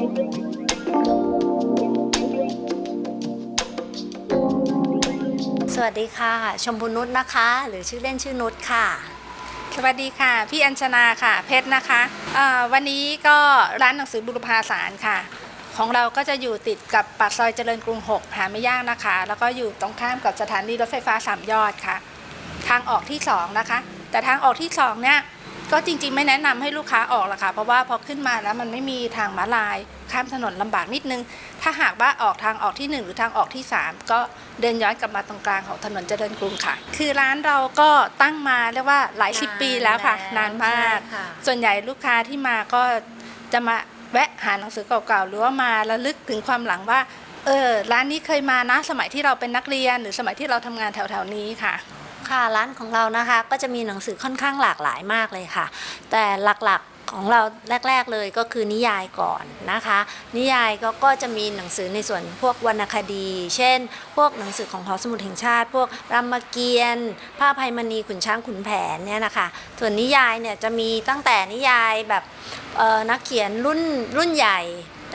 สวัสดีค่ะ ชมพูนุชนะคะ หรือชื่อเล่นชื่อนุชค่ะ สวัสดีค่ะ พี่อัญชนาค่ะ เพชรนะคะเอ่อวันนี้ก็ร้านหนังสือบุรพาสารค่ะ ของเราก็จะอยู่ติดกับปากซอยเจริญกรุง 6 หาไม่ยากนะคะ แล้วก็อยู่ตรงข้ามกับสถานีรถไฟฟ้าสามยอดค่ะ ทางออกที่ 2 นะคะ แต่ทางออกที่2เนี่ย ก็จริงๆ ไม่แนะนำให้ลูกค้าออกหรอกค่ะ เพราะว่าพอขึ้นมาแล้วมันไม่มีทางม้าลาย ข้ามถนนลำบากนิดนึง ถ้าหากว่าออกทางออกที่ 1 หรือทางออกที่ 3 ก็เดินย้อนกลับมาตรงกลางของถนนเจริญกรุงค่ะ คือร้านเราก็ตั้งมาเรียกว่าหลายสิบปีแล้วค่ะ นานมากใช่ค่ะส่วนใหญ่ลูกค้าที่มาก็จะมาแวะหาหนังสือเก่าๆ หรือว่ามาระลึกถึงความหลังว่าเออร้านนี้เคยมานะสมัยที่เราเป็นนักเรียน หรือสมัยที่เราทำงานแถวๆนี้ค่ะ ค่ะร้านของเรานะคะ ก็จะมีหนังสือค่อนข้างหลากหลายมากเลยค่ะ แต่หลักๆของเราแรก ๆเลยก็คือนิยายก่อนนะคะ นิยายก็ก็จะมีหนังสือในส่วนพวกวรรณคดี เช่น พวกหนังสือของหอสมุดแห่งชาติ พวกรามเกียรติ์ผ้าภัยมณีขุนช้างขุนแผนเนี่ยนะคะ ส่วนนิยายเนี่ยจะมีตั้งแต่นิยายแบบนักเขียนรุ่นรุ่นใหญ่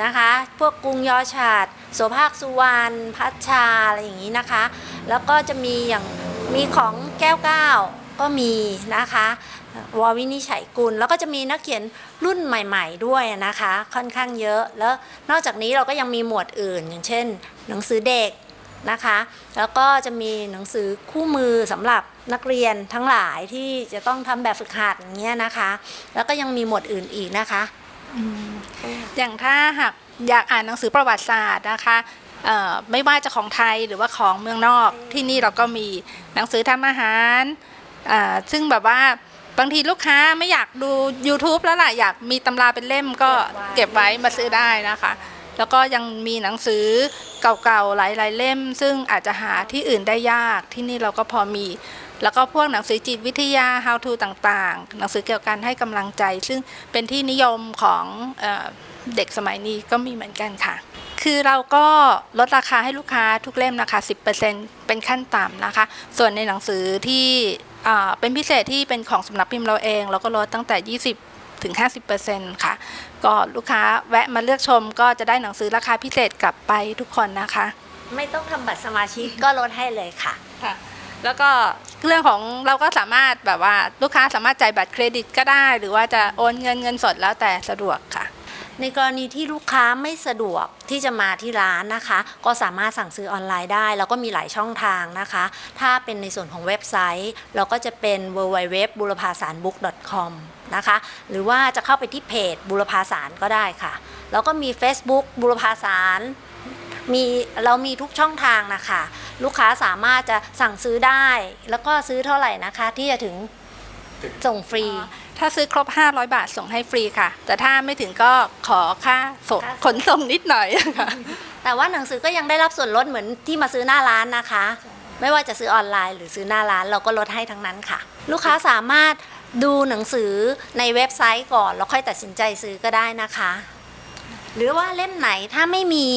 นะคะ พวกกรุงยอชาติโสภาคสุวรรณพัชชาอะไรอย่างนี้นะคะ แล้วก็จะมีอย่าง มีของแก้วเก้าก็มีนะคะวอวินิจฉัยกุลแล้วก็จะมีนักเขียนรุ่นใหม่ ๆ ด้วยนะคะ ค่อนข้างเยอะแล้วนอกจากนี้เราก็ยังมีหมวดอื่น อย่างเช่น หนังสือเด็กนะคะ แล้วก็จะมีหนังสือคู่มือสำหรับนักเรียนทั้งหลายที่จะต้องทำแบบฝึกหัดอย่างเงี้ยนะคะ แล้วก็ยังมีหมวดอื่นอีกนะคะอย่างถ้าหากอยากอ่านหนังสือประวัติศาสตร์นะคะ ไม่ว่าจะของไทยหรือว่าของเมืองนอกที่นี่เราก็มีหนังสือทำอาหารซึ่งแบบว่าบางทีลูกค้าไม่อยากดู YouTube แล้วล่ะ อยากมีตำราเป็นเล่มก็เก็บไว้มาซื้อได้นะคะ แล้วก็ยังมีหนังสือเก่าๆ หลายๆเล่ม ซึ่งอาจจะหาที่อื่นได้ยากที่นี่เราก็พอมี แล้วก็พวกหนังสือจิตวิทยา how to ต่างๆ หนังสือเกี่ยวกับการให้กำลังใจ ซึ่งเป็นที่นิยมของเด็กสมัยนี้ก็มีเหมือนกันค่ะ คือเราก็ลดราคาให้ลูกค้าทุกเล่มนะคะ 10%เป็นขั้นต่ำนะคะ ส่วนในหนังสือที่อ่าเป็นพิเศษที่เป็นของสำนักพิมพ์เราเอง เราก็ลดตั้งแต่ 20ถึง50%ค่ะ ก็ลูกค้าแวะมาเลือกชมก็จะได้หนังสือราคาพิเศษกลับไปทุกคนนะคะ ไม่ต้องทำบัตรสมาชิกก็ลดให้เลยค่ะค่ะแล้วก็เรื่องของเราก็สามารถแบบว่าลูกค้าสามารถจ่ายบัตรเครดิตก็ได้ หรือว่าจะโอนเงินเงินสดแล้วแต่สะดวกค่ะ ในกรณีที่ลูกค้าไม่สะดวกที่จะมาที่ร้านนะคะ ก็สามารถสั่งซื้อออนไลน์ได้ แล้วก็มีหลายช่องทางนะคะ ถ้าเป็นในส่วนของเว็บไซต์ เราก็จะเป็น w w w b u r p a s a r b o o k com นะคะ หรือว่าจะเข้าไปที่เพจบุรพาสารก็ได้ค่ะ แล้วก็มี Facebook บุรพาสารมีเรามีทุกช่องทางนะคะ ลูกค้าสามารถจะสั่งซื้อได้ แล้วก็ซื้อเท่าไหร่นะคะ ที่จะถึงส่งฟรี ถ้าซื้อครบ 500 บาทส่งให้ฟรีค่ะ แต่ถ้าไม่ถึงก็ขอค่าส่งค่าส่งขนส่งนิดหน่อยค่ะ แต่ว่าหนังสือก็ยังได้รับส่วนลดเหมือนที่มาซื้อหน้าร้านนะคะ ไม่ว่าจะซื้อออนไลน์หรือซื้อหน้าร้านเราก็ลดให้ทั้งนั้นค่ะ ลูกค้าสามารถดูหนังสือในเว็บไซต์ก่อน แล้วค่อยตัดสินใจซื้อก็ได้นะคะ หรือว่าเล่มไหนถ้าไม่มี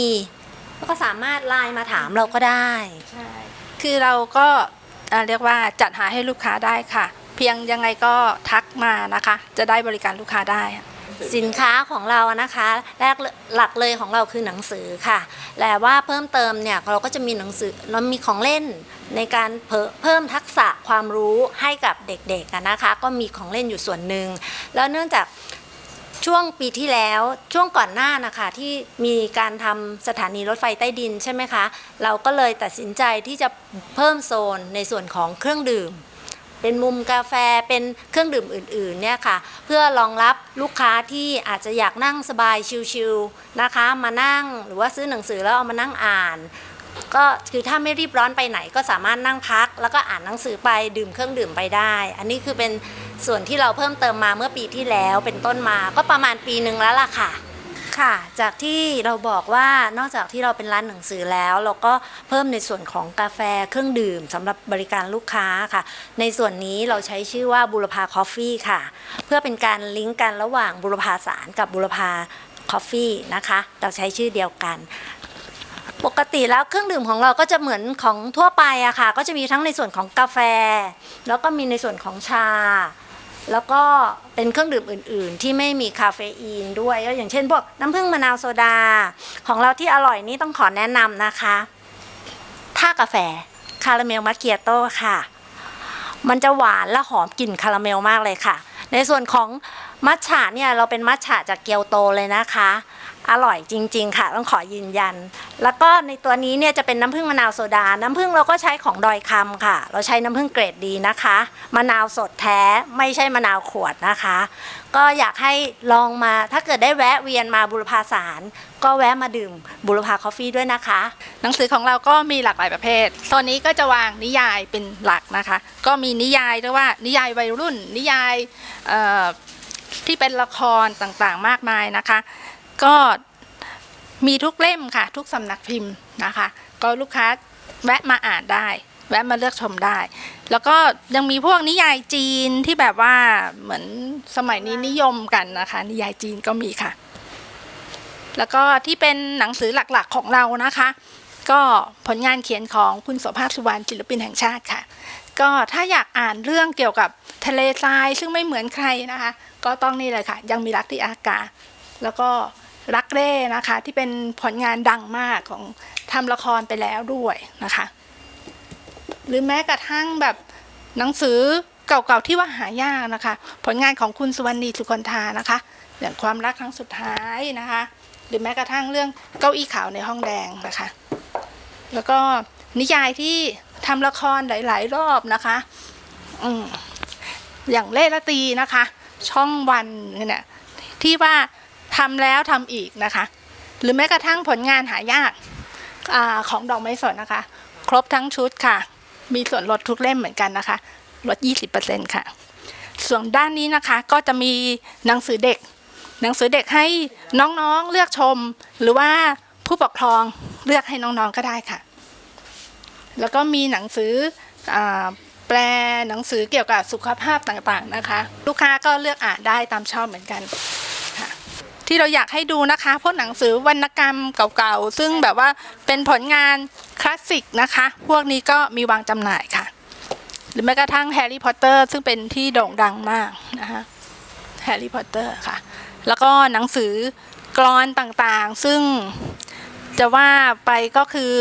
ก็สามารถไลน์มาถามเราก็ได้ คือเราก็เอ่อเรียกว่าจัดหาให้ลูกค้าได้ค่ะ เพียงยังไงก็ทักมานะคะ จะได้บริการลูกค้าได้ สินค้าของเรานะคะ แรกหลักเลยของเราคือหนังสือค่ะแต่ว่าเพิ่มเติมเนี่ยเราก็จะมีหนังสือเรามีของเล่นในการเพิ่มเพิ่มทักษะความรู้ให้กับเด็กๆนะคะ ก็มีของเล่นอยู่ส่วนหนึ่งแล้วเนื่องจากช่วงปีที่แล้วช่วงก่อนหน้านะคะที่มีการทำสถานีรถไฟใต้ดินใช่ไหมคะ เราก็เลยตัดสินใจที่จะเพิ่มโซนในส่วนของเครื่องดื่ม เป็นมุมกาแฟเป็นเครื่องดื่มอื่นๆเนี่ยค่ะ เพื่อรองรับลูกค้าที่อาจจะอยากนั่งสบายชิลๆนะคะ มานั่งหรือว่าซื้อหนังสือแล้วเอามานั่งอ่านก็คือถ้าไม่รีบร้อนไปไหนก็สามารถนั่งพัก แล้วก็อ่านหนังสือไปดื่มเครื่องดื่มไปได้ อันนี้คือเป็นส่วนที่เราเพิ่มเติมมาเมื่อปีที่แล้วเป็นต้นมาก็ประมาณปีหนึ่งแล้วล่ะค่ะ ค่ะ จากที่เราบอกว่านอกจากที่เราเป็นร้านหนังสือแล้ว เราก็เพิ่มในส่วนของกาแฟเครื่องดื่มสำหรับบริการลูกค้าค่ะ ในส่วนนี้เราใช้ชื่อว่าบุรพาคอฟฟี่ค่ะ เพื่อเป็นการลิงก์กันระหว่างบุรพาสารกับบุรพาคอฟฟี่นะคะ เราใช้ชื่อเดียวกัน ปกติแล้วเครื่องดื่มของเราก็จะเหมือนของทั่วไปอะค่ะ ก็จะมีทั้งในส่วนของกาแฟ แล้วก็มีในส่วนของชา แล้วก็เป็นเครื่องดื่มอื่น ๆ ที่ไม่มีคาเฟอีนด้วยก็อย่างเช่นพวกน้ำผึ้งมะนาวโซดา ของเราที่อร่อยนี่ต้องขอแนะนำนะคะท่ากาแฟคาราเมลมัคเคียโต้ค่ะ มันจะหวานและหอมกลิ่นคาราเมลมากเลยค่ะ ในส่วนของ มัทฉะเนี่ยเราเป็นมัทฉะจากเกียวโตเลยนะคะ อร่อยจริง ๆ ค่ะ ต้องขอยืนยัน แล้วก็ในตัวนี้เนี่ยจะเป็นน้ำผึ้งมะนาวโซดา น้ำผึ้งเราก็ใช้ของดอยคำค่ะ เราใช้น้ำผึ้งเกรดดีนะคะ มะนาวสดแท้ไม่ใช่มะนาวขวดนะคะ ก็อยากให้ลองมาถ้าเกิดได้แวะเวียนมาบุรพาสารก็แวะมาดื่มบุรพาคอฟฟี่ด้วยนะคะ หนังสือของเราก็มีหลากหลายประเภทโซนนี้ก็จะวางนิยายเป็นหลักนะคะ ก็มีนิยายเรียกว่านิยายวัยรุ่น นิยายเอ่อ ที่เป็นละครต่างๆมากมายนะคะ ก็มีทุกเล่มค่ะ ทุกสำนักพิมพ์นะคะ ก็ลูกค้าแวะมาอ่านได้ แวะมาเลือกชมได้ แล้วก็ยังมีพวกนิยายจีนที่แบบว่าเหมือนสมัยนี้นิยมกันนะคะ นิยายจีนก็มีค่ะ แล้วก็ที่เป็นหนังสือหลักๆของเรานะคะ ก็ผลงานเขียนของคุณโสภาพสุวรรณศิลปินแห่งชาติค่ะ ก็ถ้าอยากอ่านเรื่องเกี่ยวกับทะเลทรายซึ่งไม่เหมือนใครนะคะ ก็ต้องนี่เลยค่ะ ยังมีรักที่อากาศ แล้วก็รักเร่นะคะ ที่เป็นผลงานดังมากของทำละครไปแล้วด้วยนะคะ หรือแม้กระทั่งแบบหนังสือเก่าๆที่ว่าหายากนะคะ ผลงานของคุณสุวรรณีสุคนธานะคะ อย่างความรักครั้งสุดท้ายนะคะ หรือแม้กระทั่งเรื่องเก้าอี้ขาวในห้องแดงนะคะ แล้วก็นิยายที่ ทำละครหลาย ๆ รอบนะคะอืมอย่างเล่ละตีนะคะ ช่องวันเนี่ยที่ว่าทำแล้วทำอีกนะคะ หรือแม้กระทั่งผลงานหายากอของดอกไม้สดนะคะ ครบทั้งชุดค่ะ มีส่วนลดทุกเล่มเหมือนกันนะคะ ลด 20%ค่ะ ส่วนด้านนี้นะคะก็จะมีหนังสือเด็ก หนังสือเด็กให้น้องๆเลือกชม หรือว่าผู้ปกครองเลือกให้น้องๆก็ได้ค่ะ แล้วก็มีหนังสืออแปลหนังสือเกี่ยวกับสุขภาพต่างๆนะคะ ลูกค้าก็เลือกอ่านได้ตามชอบเหมือนกันที่เราอยากให้ดูนะคะพวกหนังสือวรรณกรรมเก่าๆ ซึ่งแบบว่าเป็นผลงานคลาสสิกนะคะ พวกนี้ก็มีวางจำหน่ายค่ะ หรือแม้กระทั่งแฮร์รี่พอตเตอร์ซึ่งเป็นที่โด่งดังมากนะคะแฮร์รี่พอตเตอร์ค่ะ แล้วก็หนังสือกรอนต่างๆ ซึ่งจะว่าไปก็คือ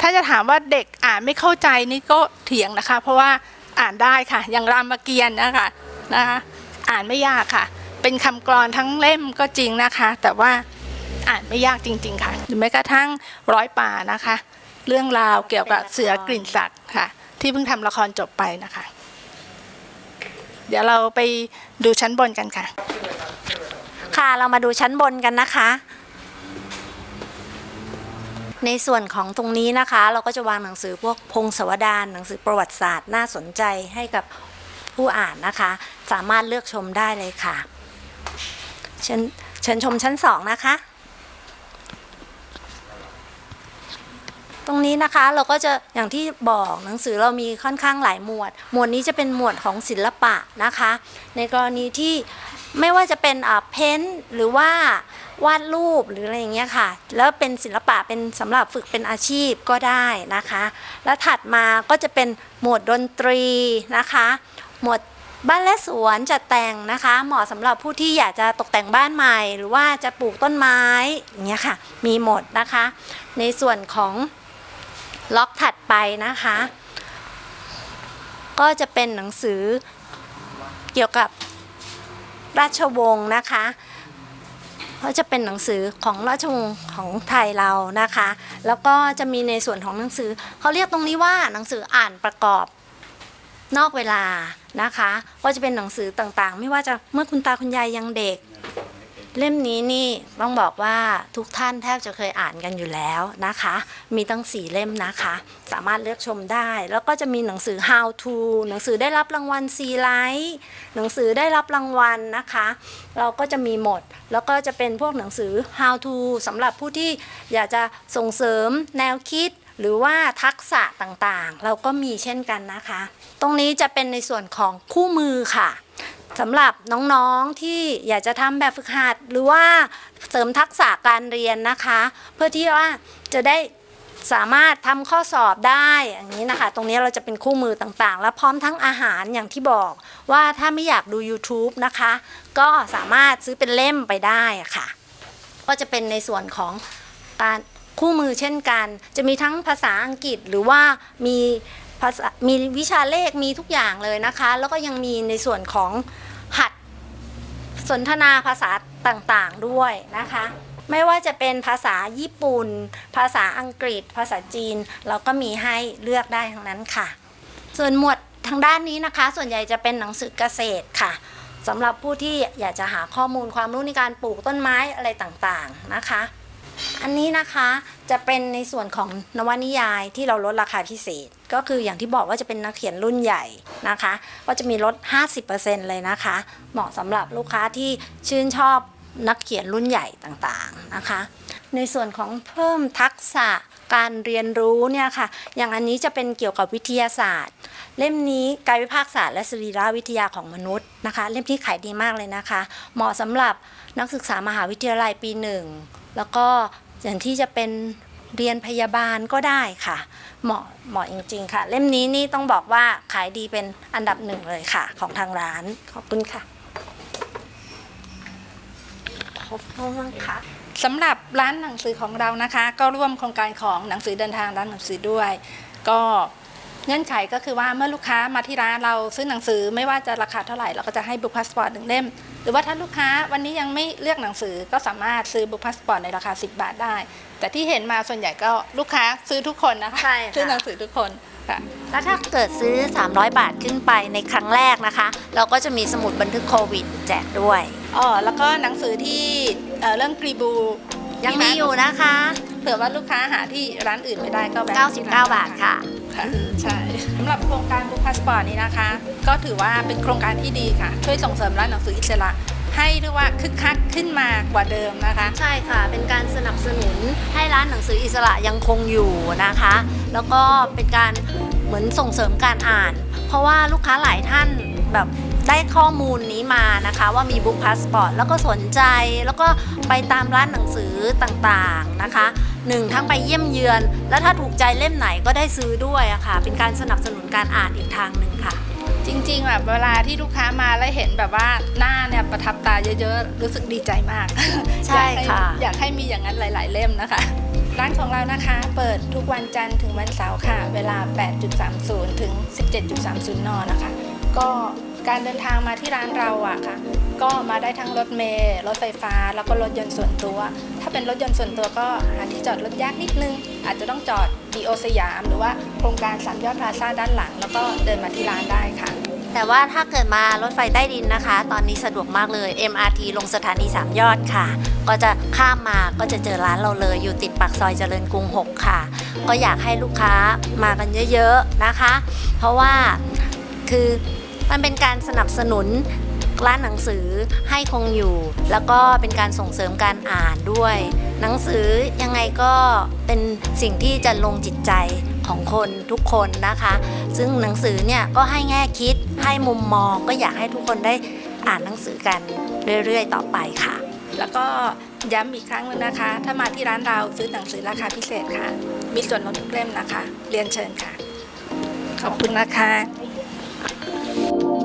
ถ้าจะถามว่าเด็กอ่านไม่เข้าใจนี่ก็เถียงนะคะ เพราะว่าอ่านได้ค่ะ อย่างรามเกียรติ์นะคะนะคะอ่านไม่ยากค่ะ เป็นคำกรอนทั้งเล่มก็จริงนะคะ แต่ว่าอ่านไม่ยากจริง ๆ ค่ะหรือแม้กระทั่งร้อยป่านะคะ เรื่องราวเกี่ยวกับเสือกลิ่นสัตว์ค่ะ ที่เพิ่งทำละครจบไปนะคะ เดี๋ยวเราไปดูชั้นบนกันค่ะ ค่ะเรามาดูชั้นบนกันนะคะ ในส่วนของตรงนี้นะคะ เราก็จะวางหนังสือพวกพงศาวดารหนังสือประวัติศาสตร์น่าสนใจให้กับผู้อ่านนะคะ สามารถเลือกชมได้เลยค่ะเชิญเชิญชมชั้นสองนะคะ ตรงนี้นะคะเราก็จะอย่างที่บอกหนังสือเรามีค่อนข้างหลายหมวด หมวดนี้จะเป็นหมวดของศิลปะนะคะ ในกรณีที่ ไม่ว่าจะเป็นอ่าเพ้นท์หรือว่าวาดรูปหรืออะไรอย่างเงี้ยค่ะ แล้วเป็นศิลปะเป็นสำหรับฝึกเป็นอาชีพก็ได้นะคะ แล้วถัดมาก็จะเป็นหมวดดนตรีนะคะ หมวดบ้านและสวนจัดแต่งนะคะ เหมาะสำหรับผู้ที่อยากจะตกแต่งบ้านใหม่ หรือว่าจะปลูกต้นไม้อย่างเงี้ยค่ะ มีหมดนะคะ ในส่วนของล็อกถัดไปนะคะ ก็จะเป็นหนังสือเกี่ยวกับ ราชวงศ์นะคะก็จะเป็นหนังสือของราชวงศ์ของไทยเรานะคะ แล้วก็จะมีในส่วนของหนังสือเขาเรียกตรงนี้ว่าหนังสืออ่านประกอบนอกเวลานะคะ ก็จะเป็นหนังสือต่างๆ ไม่ว่าจะเมื่อคุณตาคุณยายยังเด็ก เล่มนี้นี่ต้องบอกว่าทุกท่านแทบจะเคยอ่านกันอยู่แล้วนะคะ มีตั้งสี่เล่มนะคะ สามารถเลือกชมได้ แล้วก็จะมีหนังสือ how to หนังสือได้รับรางวัลซีไลท์หนังสือได้รับรางวัลนะคะ เราก็จะมีหมด แล้วก็จะเป็นพวกหนังสือ how to สำหรับผู้ที่อยากจะส่งเสริมแนวคิดหรือว่าทักษะต่างๆ เราก็มีเช่นกันนะคะ ตรงนี้จะเป็นในส่วนของคู่มือค่ะ สำหรับน้องๆที่อยากจะทำแบบฝึกหัด หรือว่าเสริมทักษะการเรียนนะคะ เพื่อที่ว่าจะได้สามารถทำข้อสอบได้อย่างนี้นะคะ ตรงนี้เราจะเป็นคู่มือต่างๆ และพร้อมทั้งอาหารอย่างที่บอกว่าถ้าไม่อยากดู YouTube นะคะ ก็สามารถซื้อเป็นเล่มไปได้ะค่ะ ก็จะเป็นในส่วนของการคู่มือเช่นกัน จะมีทั้งภาษาอังกฤษหรือว่ามี ภาษามีวิชาเลขมีทุกอย่างเลยนะคะ แล้วก็ยังมีในส่วนของหัดสนทนาภาษาต่างๆด้วยนะคะ ไม่ว่าจะเป็นภาษาญี่ปุ่น ภาษาอังกฤษ ภาษาจีน เราก็มีให้เลือกได้ทั้งนั้นค่ะ ส่วนหมวดทางด้านนี้นะคะ ส่วนใหญ่จะเป็นหนังสือเกษตรค่ะสำหรับผู้ที่อยากจะหาข้อมูลความรู้ในการปลูกต้นไม้อะไรต่างๆนะคะ อันนี้นะคะจะเป็นในส่วนของนวนิยายที่เราลดราคาพิเศษ ก็คืออย่างที่บอกว่าจะเป็นนักเขียนรุ่นใหญ่นะคะ ก็จะมีลด 50%เลยนะคะ เหมาะสำหรับลูกค้าที่ชื่นชอบนักเขียนรุ่นใหญ่ต่างๆนะคะ ในส่วนของเพิ่มทักษะการเรียนรู้เนี่ยค่ะ อย่างอันนี้จะเป็นเกี่ยวกับวิทยาศาสตร์ เล่มนี้กายวิภาคศาสตร์และสรีรวิทยาของมนุษย์นะคะ เล่มที่ขายดีมากเลยนะคะ เหมาะสำหรับนักศึกษามหาวิทยาลัยปีหนึ่งแล้วก็อย่างที่จะเป็น เรียนพยาบาลก็ได้ค่ะ เหมาะเหมาะจริงๆค่ะ เล่มนี้นี่ต้องบอกว่าขายดีเป็นอันดับหนึ่งเลยค่ะ ของทางร้านขอบคุณค่ะขอบคุณค่ะสำหรับร้านหนังสือของเรานะคะ ก็ร่วมโครงการของหนังสือเดินทางร้านหนังสือด้วย ก็ เงื่อนไขก็คือว่าเมื่อลูกค้ามาที่ร้านเราซื้อหนังสือไม่ว่าจะราคาเท่าไหร่เราก็จะให้บุ๊กพาสปอร์ตหนึ่งเล่ม หรือว่าถ้าลูกค้าวันนี้ยังไม่เลือกหนังสือก็สามารถซื้อบุ๊กพาสปอร์ตในราคา 10 บาทได้ แต่ที่เห็นมาส่วนใหญ่ก็ลูกค้าซื้อทุกคนนะคะใช่ค่ะ ซื้อหนังสือทุกคนค่ะ แล้วถ้าเกิดซื้อ 300 บาทขึ้นไปในครั้งแรกนะคะ เราก็จะมีสมุดบันทึกโควิดแจกด้วย อ๋อแล้วก็หนังสือที่เอ่อเรื่องกรีบู ยังมีอยู่นะคะ เผื่อว่าลูกค้าหาที่ร้านอื่นไม่ได้ก็แวะ99 บาทค่ะ ค่ะใช่สำหรับโครงการบุ๊กพาสปอร์ตนี้นะคะ ก็ถือว่าเป็นโครงการที่ดีค่ะ ช่วยส่งเสริมร้านหนังสืออิสระให้เรียกว่าคึกคักขึ้นมากว่าเดิมนะคะ ใช่ค่ะ เป็นการสนับสนุนให้ร้านหนังสืออิสระยังคงอยู่นะคะ แล้วก็เป็นการเหมือนส่งเสริมการอ่าน เพราะว่าลูกค้าหลายท่านแบบ ได้ข้อมูลนี้มานะคะว่ามีบุ๊กพาสปอร์ตแล้วก็สนใจแล้วก็ไปตามร้านหนังสือต่างๆนะคะหนึ่งทั้งไปเยี่ยมเยือน แล้วถ้าถูกใจเล่มไหนก็ได้ซื้อด้วยอะค่ะ เป็นการสนับสนุนการอ่านอีกทางหนึ่งค่ะ จริงๆแบบเวลาที่ลูกค้ามาแล้วเห็นแบบว่าหน้าเนี่ยประทับตาเยอะๆ รู้สึกดีใจมากใช่ค่ะอยากให้อยากให้มีอย่างนั้นหลาย ๆ เล่มนะคะร้านของเรานะคะ เปิดทุกวันจันทร์ถึงวันเสาร์ค่ะ เวลา 8.30 ถึง 17.30 น นะคะ ก็ การเดินทางมาที่ร้านเราอะค่ะ ก็มาได้ทั้งรถเมล์รถไฟฟ้าแล้วก็รถยนต์ส่วนตัว ถ้าเป็นรถยนต์ส่วนตัวก็หาที่จอดรถยากนิดนึง อาจจะต้องจอดดีโอสยาม หรือว่าโครงการสามยอดพลาซ่าด้านหลัง แล้วก็เดินมาที่ร้านได้ค่ะ แต่ว่าถ้าเกิดมารถไฟใต้ดินนะคะ ตอนนี้สะดวกมากเลย MRT ลงสถานี3ยอดค่ะ ก็จะข้ามมาก็จะเจอร้านเราเลยอยู่ติดปากซอยเจริญกรุง 6 ค่ะ ก็อยากให้ลูกค้ามากันเยอะๆนะคะ เพราะว่าคือ มันเป็นการสนับสนุนร้านหนังสือให้คงอยู่ แล้วก็เป็นการส่งเสริมการอ่านด้วย หนังสือยังไงก็เป็นสิ่งที่จะลงจิตใจของคนทุกคนนะคะ ซึ่งหนังสือเนี่ยก็ให้แง่คิดให้มุมมองก็อยากให้ทุกคนได้อ่านหนังสือกันเรื่อยๆ ต่อไปค่ะ แล้วก็ย้ำอีกครั้งหนึงนะคะ ถ้ามาที่ร้านเราซื้อหนังสือราคาพิเศษค่ะ มีส่วนลดทุกเล่มนะคะ เรียนเชิญค่ะ ขอบคุณนะคะ you